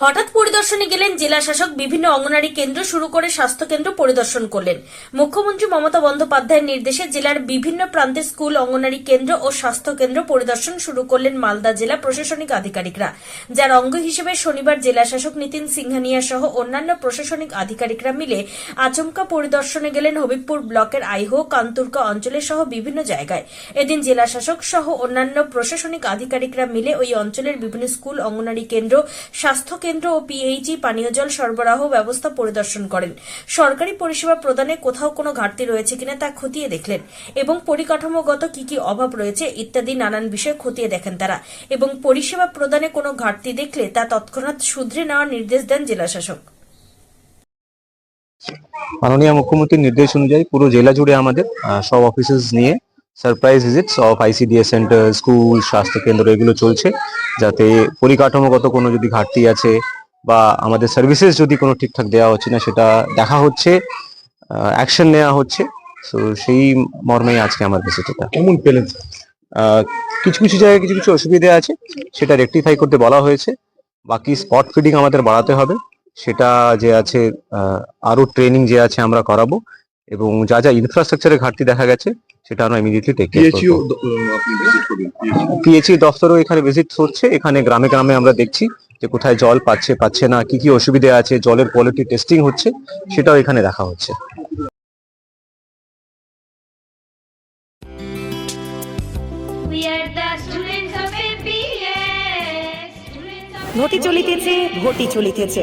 হঠাৎ পরিদর্শনে গেলেন জেলা শাসক, বিভিন্ন অঙ্গনারী কেন্দ্র শুরু করে স্বাস্থ্য কেন্দ্র পরিদর্শন করলেন। মুখ্যমন্ত্রী মমতা বন্দ্যোপাধ্যায়ের নির্দেশে জেলার বিভিন্ন প্রান্তে স্কুল, অঙ্গনারী কেন্দ্র ও স্বাস্থ্য কেন্দ্র পরিদর্শন শুরু করলেন মালদা জেলা প্রশাসনিক আধিকারিকরা। যার অঙ্গ হিসেবে শনিবার জেলা শাসক নীতিন সিংহানিয়া সহ অন্যান্য প্রশাসনিক আধিকারিকরা মিলে আচমকা পরিদর্শনে গেলেন হবিবপুর ব্লকের আইহো, কান্তুরকা অঞ্চলের সহ বিভিন্ন জায়গায়। এদিন জেলা শাসক সহ অন্যান্য প্রশাসনিক আধিকারিকরা মিলে ওই অঞ্চলের বিভিন্ন স্কুল, অঙ্গনারী কেন্দ্র, স্বাস্থ্য কেন্দ্র ও পিএইচই পানীয় জল সরবরাহ ব্যবস্থা পরিদর্শন করেন। সরকারি পরিষেবা প্রদানে কোথাও কোনো ঘাটতি রয়েছে কিনা তা খতিয়ে দেখলেন এবং পরিকাঠামোগত কি কি অভাব রয়েছে ইত্যাদি নানান বিষয় খতিয়ে দেখেন তারা এবং পরিষেবা প্রদানে কোনো ঘাটতি দেখলে তা তৎক্ষণাৎ শুধরে নেওয়ার নির্দেশ দেন জেলাশাসক। মাননীয় মুখ্যমন্ত্রীর নির্দেশ অনুযায়ী পুরো জেলা জুড়ে আমাদের সব অফিসেস নিয়ে surprise visits of ICDS centre school স্বাস্থ্য কেন্দ্র এগুলো চলছে। যাতে পরিকাঠামোগত কোনো যদি ঘাটতি আছে বা আমাদের সার্ভিসেস যদি কোনো ঠিকঠাক দেওয়া হচ্ছে না সেটা দেখা হচ্ছে অ্যাকশন নেওয়া হচ্ছে। তো সেই মর্মেই আজকে আমার ভিজিট এটা। কেমন পেলেন? কিছু কিছু জায়গায় কিছু কিছু অসুবিধা আছে সেটা রেকটিফাই করতে বলা হয়েছে। বাকি স্পট ফিডিং আমাদের বাড়াতে হবে। সেটা যে আছে আহ, আরও ট্রেনিং যে আছে আমরা করাবো। এবং যা যা ইনফ্রাস্ট্রাকচারের ঘাটতি দেখা গেছে সেটা আমরা ইমিডিয়েটলি টেক করবেন PHU পিএইচই দফতরও এখানে ভিজিট হচ্ছে এখানে গ্রামে গ্রামে আমরা দেখছি যে কোথায় জল পাচ্ছে পাচ্ছে না কি কি অসুবিধা আছে জলের কোয়ালিটি টেস্টিং হচ্ছে সেটাও এখানে দেখা হচ্ছে। ঘটি চলিতেছে ঘটি চলিতেছে.